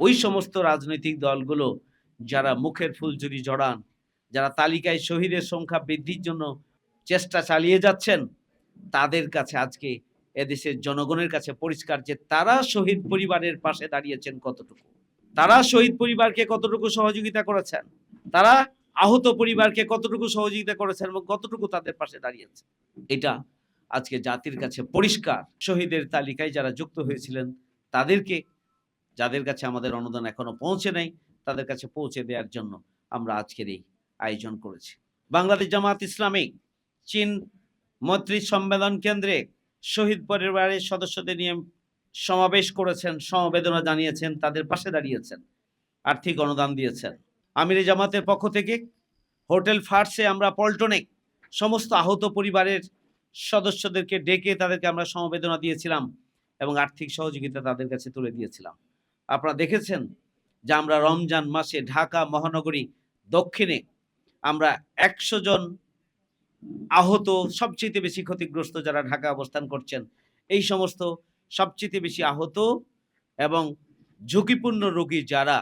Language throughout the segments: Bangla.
ওই সমস্ত রাজনৈতিক দলগুলো যারা মুখের ফুলঝুরি জড়ান, যারা তালিকায় শহীদের সংখ্যা বৃদ্ধির জন্য চেষ্টা চালিয়ে যাচ্ছেন, তাদের কাছে আজকে এদেশের জনগণের কাছে পরিষ্কার যে তারা শহীদ পরিবারের পাশে দাঁড়িয়েছেন কতটুকু। তারা শহীদ পরিবারকে কতটুকু সহযোগিতা করেছেন? তারা আহত পরিবারকে কতটুকু সহযোগিতা করেছেন এবং কতটুকু তাদের পাশে দাঁড়িয়েছে এটা আজকে জাতির কাছে পরিষ্কার। শহীদের তালিকায় যারা যুক্ত হয়েছিলেন, তাদেরকে যাদের কাছে আমাদের অনুদান এখনও পৌঁছে নাই, তাদের কাছে পৌঁছে দেওয়ার জন্য আমরা আজকের এই আয়োজন করেছি। বাংলাদেশ জামাত ইসলামিক চীন মৈত্রী সম্মেলন কেন্দ্রে শহীদ পরিবারের সদস্যদের নিয়ে সমাবেশ করেছেন, সমবেদনা জানিয়েছেন, তাদের পাশে দাঁড়িয়েছেন, আর্থিক অনুদান দিয়েছেন। আমিরে জামাতের পক্ষ থেকে হোটেল ফার্সে আমরা পল্টনে সমস্ত আহত পরিবারের সদস্যদেরকে ডেকে তাদেরকে আমরা সমবেদনা দিয়েছিলাম এবং আর্থিক সহযোগিতা তাদের কাছে তুলে দিয়েছিলাম। আপনারা দেখেছেন যে আমরা রমজান মাসে ঢাকা মহানগরী দক্ষিণে আমরা একশো জন আহত সবচেয়ে বেশি ক্ষতিগ্রস্ত যারা ঢাকা অবস্থান করছেন, এই সমস্ত সবচেয়ে বেশি আহত এবং ঝুঁকিপূর্ণ রোগী যারা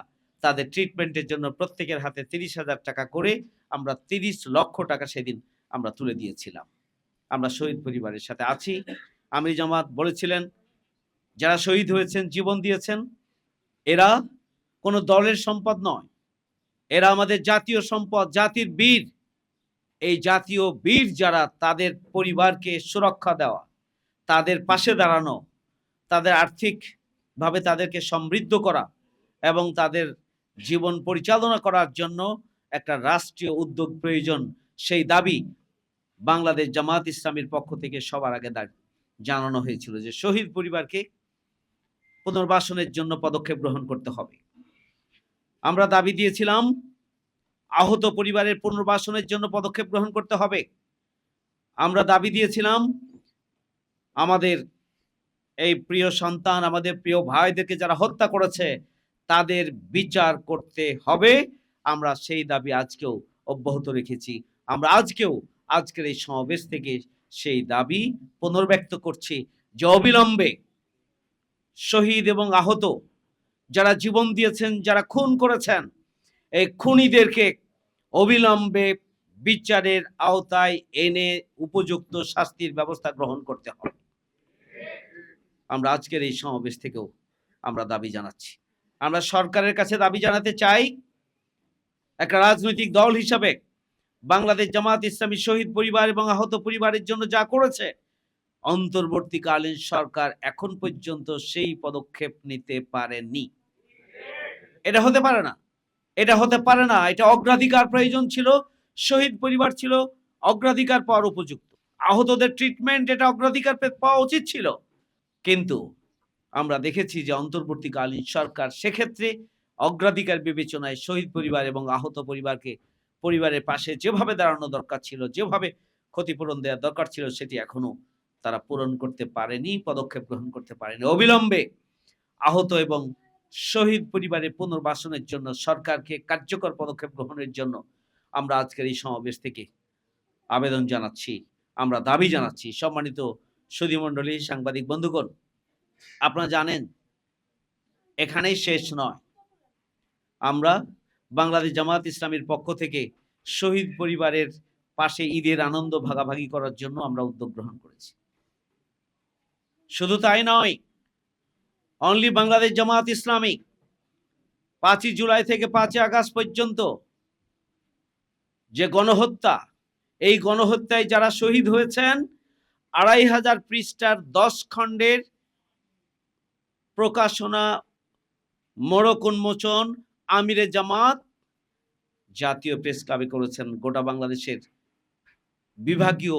তাদের ট্রিটমেন্টের জন্য প্রত্যেকের হাতে তিরিশ হাজার টাকা করে আমরা তিরিশ লক্ষ টাকা সেদিন আমরা তুলে দিয়েছিলাম। আমরা শহীদ পরিবারের সাথে আছি। আমির জামাত বলেছিলেন, যারা শহীদ হয়েছেন, জীবন দিয়েছেন এরা কোনো দলের সম্পদ নয়। এরা আমাদের জাতীয় সম্পদ, জাতির বীর। এই জাতীয় বীর যারা, তাদের পরিবারকে সুরক্ষা দেওয়া, তাদের পাশে দাঁড়ানো, তাদের আর্থিকভাবে তাদেরকে সমৃদ্ধ করা এবং তাদের জীবন পরিচালনা করার জন্য একটা রাষ্ট্রীয় উদ্যোগ প্রয়োজন, সেই দাবি বাংলাদেশ জামাত ইসলামীর পক্ষ থেকে সবার আগে জানানো হয়েছিল যে শহীদ পরিবারকে পুনর্বাসনের জন্য পদক্ষেপ গ্রহণ করতে হবে। আমরা দাবি দিয়েছিলাম, আহত পরিবারের পুনর্বাসনের জন্য পদক্ষেপ গ্রহণ করতে হবে। আমরা দাবি দিয়েছিলাম, আমাদের এই প্রিয় সন্তান, আমাদের প্রিয় ভাইদেরকে যারা হত্যা করেছে, তাদের বিচার করতে হবে। আমরা সেই দাবি আজকেও অব্যাহত রেখেছি। আমরা আজকেও আজকের এই সমাবেশ থেকে সেই দাবি পুনর্ব্যক্ত করছি। যে অবিলম্বে শহীদ এবং আহত যারা জীবন দিয়েছেন, যারা খুন করেছেন, এই খুনিদেরকে অবিলম্বে বিচারের আওতায় এনে উপযুক্ত শাস্তির ব্যবস্থা গ্রহণ করতে হবে। আমরা আজকের এই সমাবেশ থেকেও আমরা দাবি জানাচ্ছি। আমরা সরকারের কাছে দাবি জানাতে চাই, একটা রাজনৈতিক দল হিসাবে বাংলাদেশ জামাত ইসলামী শহীদ পরিবার এবং আহত পরিবারের জন্য যা করেছে অন্তর্বর্তীকালীন সরকার এখন পর্যন্ত সেই পদক্ষেপ নিতে পারেনি। এটা হতে পারে না। এটা হতে পারে না। এটা অগ্রাধিকার প্রয়োজন ছিল, শহীদ পরিবার ছিল, অগ্রাধিকার পাওয়ার উপযুক্ত। আহতদের ট্রিটমেন্ট এটা অগ্রাধিকার পাওয়া উচিত ছিল। কিন্তু আমরা দেখেছি যে অন্তর্বর্তীকালীন সরকার সেক্ষেত্রে অগ্রাধিকার বিবেচনায় শহীদ পরিবার এবং আহত পরিবারকে পরিবারের পাশে যেভাবে দাঁড়ানো দরকার ছিল, যেভাবে ক্ষতিপূরণ দেওয়া দরকার ছিল, সেটি এখনও তারা পূরণ করতে পারেনি, পদক্ষেপ গ্রহণ করতে পারেনি। অবিলম্বে আহত এবং শহীদ পরিবারের পুনর্বাসনের জন্য সরকারকে কার্যকর পদক্ষেপ গ্রহণের জন্য আমরা আজকের এই সমাবেশ থেকে আবেদন জানাচ্ছি, আমরা দাবি জানাচ্ছি। সম্মানিত সুধীমণ্ডলী, সাংবাদিক বন্ধুগণ, আপনারা জানেন, এখানেই শেষ নয়। আমরা বাংলাদেশ জামাত ইসলামের পক্ষ থেকে শহীদ পরিবারের পাশে ঈদের আনন্দ ভাগাভাগি করার জন্য আমরা উদ্যোগ গ্রহণ করেছি। শুধু তাই নয় অনলি বাংলাদেশ জামাত ইসলামী পাঁচই জুলাই থেকে পাঁচই আগস্ট পর্যন্ত যে গণহত্যা, এই গণহত্যায় যারা শহীদ হয়েছেন, আড়াই হাজার পৃষ্ঠার দশ খণ্ডের প্রকাশনা, মোড়ক উন্মোচন আমিরে জামাত জাতীয় প্রেস ক্লাবে করেছেন। গোটা বাংলাদেশের বিভাগীয়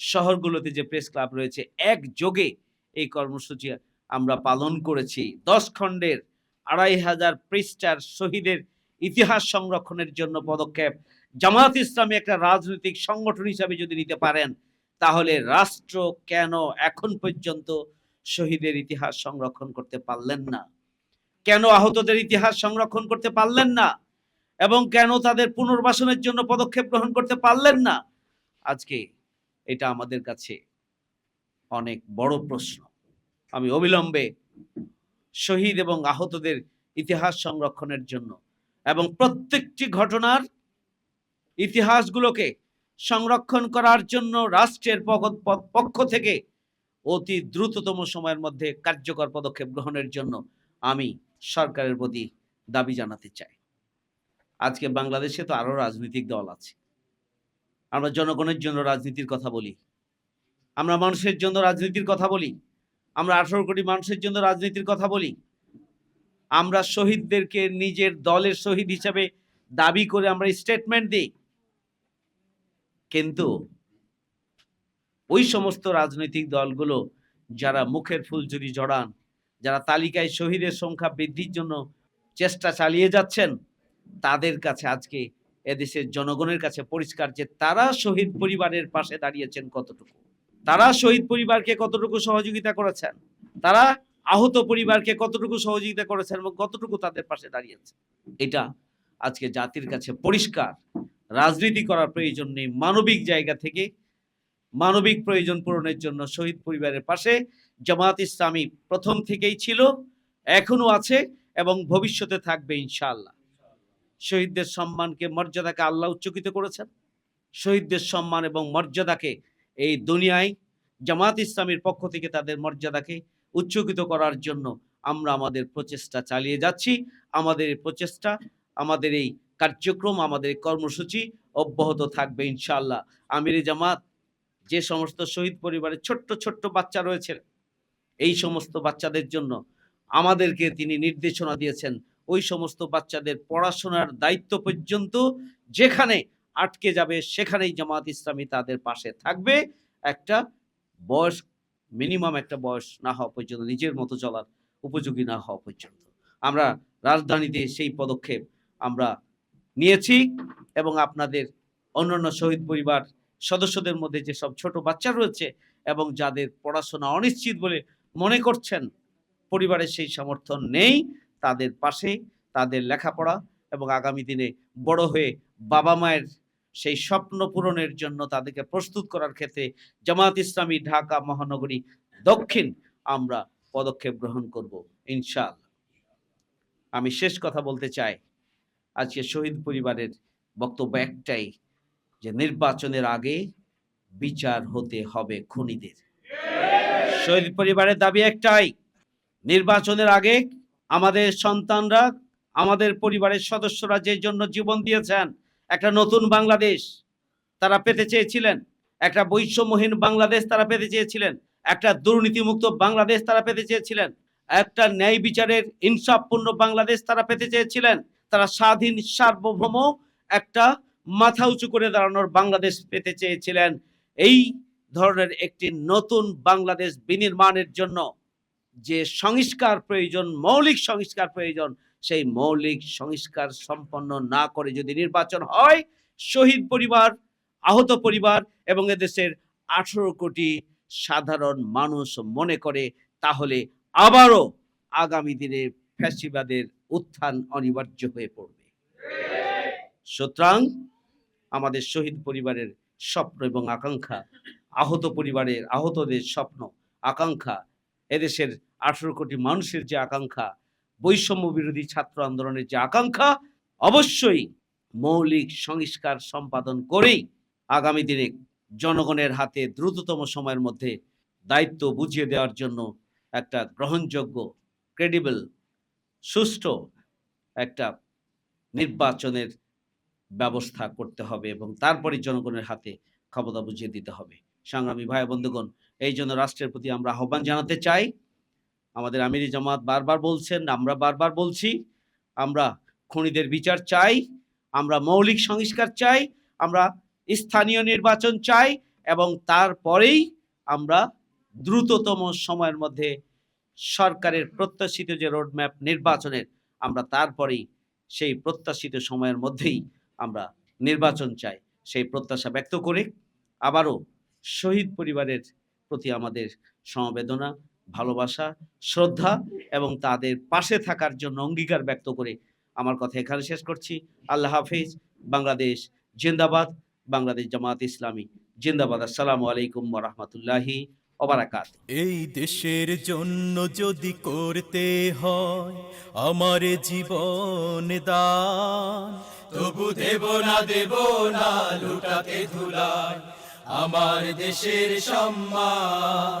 শহরগুলোতে যে প্রেস ক্লাব রয়েছে, একযোগে এই কর্মসূচি আমরা পালন করেছি। দশ খণ্ডের আড়াই হাজার পৃষ্ঠার শহীদের ইতিহাস সংরক্ষণের জন্য পদক্ষেপ জামাত ইসলামী একটা রাজনৈতিক সংগঠন হিসাবে যদি নিতে পারেন, তাহলে রাষ্ট্র কেন এখন পর্যন্ত শহীদের ইতিহাস সংরক্ষণ করতে পারলেন না? কেন আহতদের ইতিহাস সংরক্ষণ করতে পারলেন না? এবং কেন তাদের পুনর্বাসনের জন্য পদক্ষেপ গ্রহণ করতে পারলেন না? আজকে এটা আমাদের কাছে অনেক বড় প্রশ্ন। আমি অবিলম্বে শহীদ এবং আহতদের ইতিহাস সংরক্ষণের জন্য এবং প্রত্যেকটি ঘটনার ইতিহাসগুলোকে সংরক্ষণ করার জন্য রাষ্ট্রের পক্ষ- থেকে অতি দ্রুততম সময়ের মধ্যে কার্যকর পদক্ষেপ গ্রহণের জন্য আমি সরকারের প্রতি দাবি জানাতে চাই। আজকে বাংলাদেশে তো আরও রাজনৈতিক দল আছে। আমরা জনগণের জন্য রাজনীতির কথা বলি। আমরা মানুষের জন্য রাজনীতির কথা বলি। আমরা আঠারো কোটি মানুষের জন্য রাজনীতির কথা বলি। আমরা শহীদদেরকে নিজের দলের শহীদ হিসাবে দাবি করে আমরা স্টেটমেন্ট দিই। কিন্তু ওই সমস্ত রাজনৈতিক দলগুলো যারা মুখের ফুলঝুরি জড়ান, যারা তালিকায় শহীদের সংখ্যা বৃদ্ধির জন্য চেষ্টা চালিয়ে যাচ্ছেন, তাদের কাছে আজকে এদেশের জনগণের কাছে পরিষ্কার যে তারা শহীদ পরিবারের পাশে দাঁড়িয়েছেন কতটুকু। তারা শহীদ পরিবারকে কতটুকু সহযোগিতা করেছেন? তারা আহত পরিবারকে কতটুকু সহযোগিতা করেছেন এবং কতটুকু তাদের পাশে দাঁড়িয়েছে এটা আজকে জাতির কাছে পরিষ্কার। রাজনীতি করার প্রয়োজন নেই মানবিক জায়গা থেকে। মানবিক প্রয়োজন পূরণের জন্য শহীদ পরিবারের পাশে জামাত ইসলামী প্রথম থেকেই ছিল এখনও আছে এবং ভবিষ্যতে থাকবে ইনশাআল্লাহ। শহীদদের সম্মানকে মর্যাদাকে আল্লাহ উচ্চকিত করেছেন। শহীদদের সম্মান এবং মর্যাদাকে এই দুনিয়ায় জামাত ইসলামীর পক্ষ থেকে তাদের মর্যাদাকে উচ্চকিত করার জন্য আমরা আমাদের প্রচেষ্টা চালিয়ে যাচ্ছি। আমাদের প্রচেষ্টা, আমাদের এই কার্যক্রম, আমাদের কর্মসূচি অব্যাহত থাকবে ইনশাল্লাহ আমির জামাত, যে সমস্ত শহীদ পরিবারের ছোট্ট ছোট্ট বাচ্চা রয়েছে, এই সমস্ত বাচ্চাদের জন্য আমাদেরকে তিনি নির্দেশনা দিয়েছেন। ওই সমস্ত বাচ্চাদের পড়াশোনার দায়িত্ব পর্যন্ত যেখানে আটকে যাবে, সেখানেই জামাত ইসলামী তাদের পাশে থাকবে। একটা বয়স, মিনিমাম একটা বয়স না হওয়া পর্যন্ত, নিজের মতো চলার উপযোগী না হওয়া পর্যন্ত। আমরা রাজধানীতে সেই পদক্ষেপ আমরা নিয়েছি এবং আপনাদের অন্যান্য শহীদ পরিবার সদস্যদের মধ্যে যে সব ছোট বাচ্চা রয়েছে এবং যাদের পড়াশোনা অনিশ্চিত বলে মনে করছেন, পরিবারের সেই সমর্থন নেই, তাদের পাশে তাদের লেখাপড়া এবং আগামী দিনে বড় হয়ে বাবা মায়ের সেই স্বপ্ন পূরণের জন্য তাদেরকে প্রস্তুত করার ক্ষেত্রে জামাত ইসলামী ঢাকা মহানগরী দক্ষিণ আমরা পদক্ষেপ গ্রহণ করব, ইনশাআল্লাহ। আমি শেষ কথা বলতে চাই। আজকে শহীদ পরিবারের বক্তব্য একটাই যে নির্বাচনের আগে বিচার হতে হবে খুনিদের। শহীদ পরিবারের দাবি একটাই, নির্বাচনের আগে আমাদের সন্তানরা, আমাদের পরিবারের সদস্যরা যে জন্য জীবন দিয়েছেন একটা নতুন বাংলাদেশ তারা পেতে চেয়েছিলেন, একটা বৈষম্যহীন বাংলাদেশ তারা পেতে চেয়েছিলেন, একটা দুর্নীতিমুক্ত বাংলাদেশ তারা পেতে চেয়েছিলেন, একটা ন্যায় বিচারের ইনসাফপূর্ণ বাংলাদেশ তারা পেতে চেয়েছিলেন, তারা স্বাধীন, সার্বভৌম একটা মাথা উঁচু করে দাঁড়ানোর বাংলাদেশ পেতে চেয়েছিলেন। এই ধরনের একটি নতুন বাংলাদেশ বিনির্মাণের জন্য যে সংস্কার প্রয়োজন, মৌলিক সংস্কার প্রয়োজন সেই মৌলিক সংস্কার সম্পন্ন না করে যদি নির্বাচন হয়, শহীদ পরিবার, আহত পরিবার এবং এদেশের আঠেরো কোটি সাধারণ মানুষ মনে করে, তাহলে আবারও আগামী দিনে ফ্যাসিবাদের উত্থান অনিবার্য হয়ে পড়বে। সুতরাং আমাদের শহীদ পরিবারের স্বপ্ন এবং আকাঙ্ক্ষা, আহত পরিবারের, আহতদের স্বপ্ন, আকাঙ্ক্ষা, এদেশের আঠেরো কোটি মানুষের যে আকাঙ্ক্ষা বৈষম্য বিরোধী ছাত্র আন্দোলনের যে আকাঙ্ক্ষা, অবশ্যই মৌলিক সংস্কার সম্পাদন করেই আগামী দিনে জনগণের হাতে দ্রুততম সময়ের মধ্যে দায়িত্ব বুঝিয়ে দেওয়ার জন্য একটা গ্রহণযোগ্য ক্রেডিবল সুষ্ঠু একটা নির্বাচনের ব্যবস্থা করতে হবে এবং তারপরে জনগণের হাতে ক্ষমতা বুঝিয়ে দিতে হবে। সংগ্রামী ভাই বন্ধুগণ, এই জন্য রাষ্ট্রের প্রতি আমরা আহ্বান জানাতে চাই আমাদের আমিরি জামাত বারবার বলছেন, আমরা বারবার বলছি, আমরা খনিদের বিচার চাই, আমরা মৌলিক সংস্কার চাই, আমরা স্থানীয় নির্বাচন চাই এবং তারপরেই আমরা দ্রুততম সময়ের মধ্যে সরকারের প্রত্যাশিত যে রোডম্যাপ নির্বাচনের, আমরা তারপরেই সেই প্রত্যাশিত সময়ের মধ্যেই আমরা নির্বাচন চাই। সেই প্রত্যাশা ব্যক্ত করে আবারও শহীদ পরিবারের প্রতি আমাদের সমবেদনা ভালোবাসা, শ্রদ্ধা এবং তাদের পাশে থাকার জন্য অঙ্গীকার ব্যক্ত করে আমার কথা এখানে শেষ করছি। আল্লাহ হাফিজ। বাংলাদেশ জিন্দাবাদ। বাংলাদেশ জামাত ইসলামী জিন্দাবাদ। আসসালামু আলাইকুম রহমতুল্লাহি ওবারাকাত এই দেশের জন্য যদি করতে হয় আমার জীবন দান, তবু দেব না দেব না, লুটাতে ধুলায় আমার দেশের সম্মান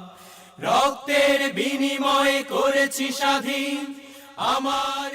রক্তের বিনিময়ে করেছি স্বাধীন। আমার